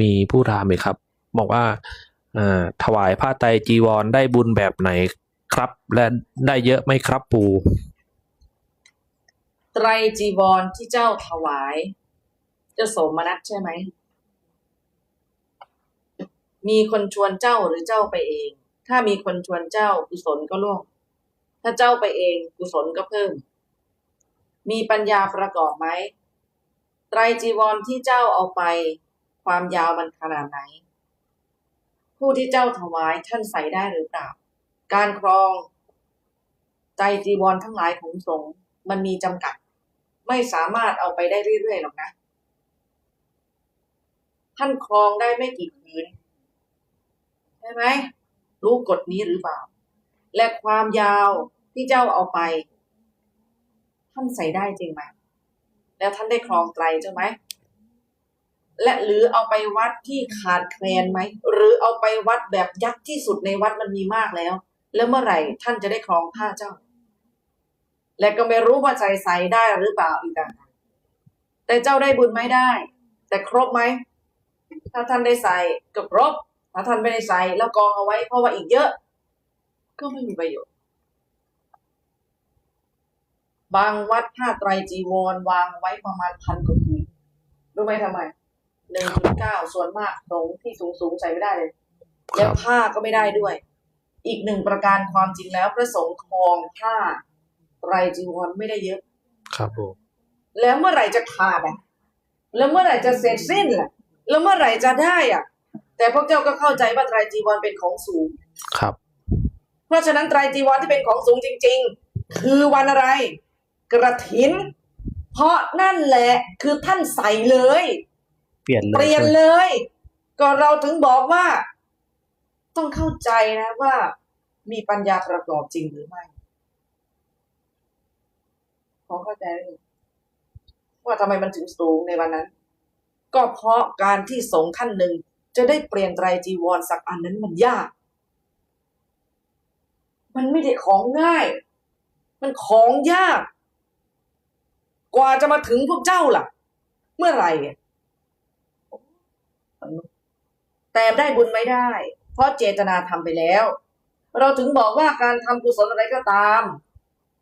มีผู้ถามอีกครับ บอกว่าถวายผ้าไตรจีวรได้บุญแบบไหนครับ และได้เยอะไหมครับปู่ไตรจีวรที่เจ้าถวายเจ้าสมนัสใช่ไหม มีคนชวนเจ้าหรือเจ้าไปเอง ถ้ามีคนชวนเจ้ากุศลก็ล่วง ถ้าเจ้าไปเองกุศลก็เพิ่ม มีปัญญาประกอบไหมไตรจีวรที่เจ้าเอาไป ความยาวมันขนาดไหน ผู้ที่เจ้าถวายท่านใส่ได้หรือเปล่า การครอง ใจจีวรทั้งหลายของสงฆ์มันมีจำกัด ไม่สามารถเอาไปได้เรื่อยๆหรอกนะ ท่านครองได้ไม่กี่คืนใช่ไหมรู้กฎนี้หรือเปล่า และความยาวที่เจ้าเอาไป ท่านใส่ได้จริงไหมแล้วท่านได้ครองไตรใช่ไหม และหรือเอาไปวัดที่ขาดแคลนไหมหรือเอาไปวัดแบบยักษ์ที่สุดในวัดมันมีมากแล้ว แล้วเมื่อไหร่ท่านจะได้ครองผ้าเจ้า และก็ไม่รู้ว่าใส่ใส่ได้หรือเปล่าอีกต่างหากแต่เจ้าได้บุญไม่ได้ แต่ครบไหมถ้าท่านได้ใส่ก็ครบถ้าท่านไม่ได้ใส่แล้วกองเอาไว้เพราะว่าอีกเยอะ ก็ไม่มีประโยชน์บางวัดผ้าไตรจีวรวางไว้ประมาณพันกว่าผืนรู้ไหมทำไม หนึ่งถึงเก้าส่วนมากตรงที่สูงสูงๆใส่ไม่ได้เลยคและรับผ้าก็ไม่ได้ด้วย อีกหนึ่งประการความจริงแล้วพระสงฆ์ครองผ้าไตรจีวรไม่ได้เยอะ ครับปู่แล้วเมื่อไหร่จะขาดอะ แล้วเมื่อไหร่จะเสร็จสิ้นล่ะ แล้วเมื่อไหร่จะได้อะ แต่พวกเจ้าก็เข้าใจว่าไตรจีวรเป็นของสูง ครับ เพราะฉะนั้นไตรจีวรที่เป็นของสูงจริง ๆ คือวันอะไร กระถิน เพราะนั่นแหละคือท่านใส่เลย เปลี่ยนเลยเปลี่ยนเลย ก็เราถึงบอกว่า ต้องเข้าใจนะว่า มีปัญญาประกอบจริงหรือไม่พอเข้าใจว่าทำไมมันถึงสูงในวันนั้น ก็เพราะการที่สงฆ์ท่านหนึ่งจะได้เปลี่ยนไตรจีวรสักอันนั้นมันยาก มันไม่ได้ของง่าย มันของยาก กว่าจะมาถึงพวกเจ้าล่ะ เมื่อไหร่ อะแต่ได้บุญไม่ได้ เพราะเจตนาทำไปแล้ว เราถึงบอกว่าการทำกุศลอะไรก็ตาม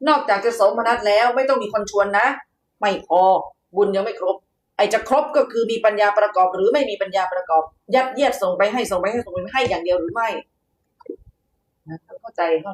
นอกจากจะสมนัตแล้วไม่ต้องมีคนชวนนะ ไม่พอบุญยังไม่ครบ ไอจะครบก็คือมีปัญญาประกอบ หรือไม่มีปัญญาประกอบ ยัดเยียดส่งไปให้ส่งไปให้ส่งไปให้อย่างเดียวหรือไม่นะเข้าใจเข้า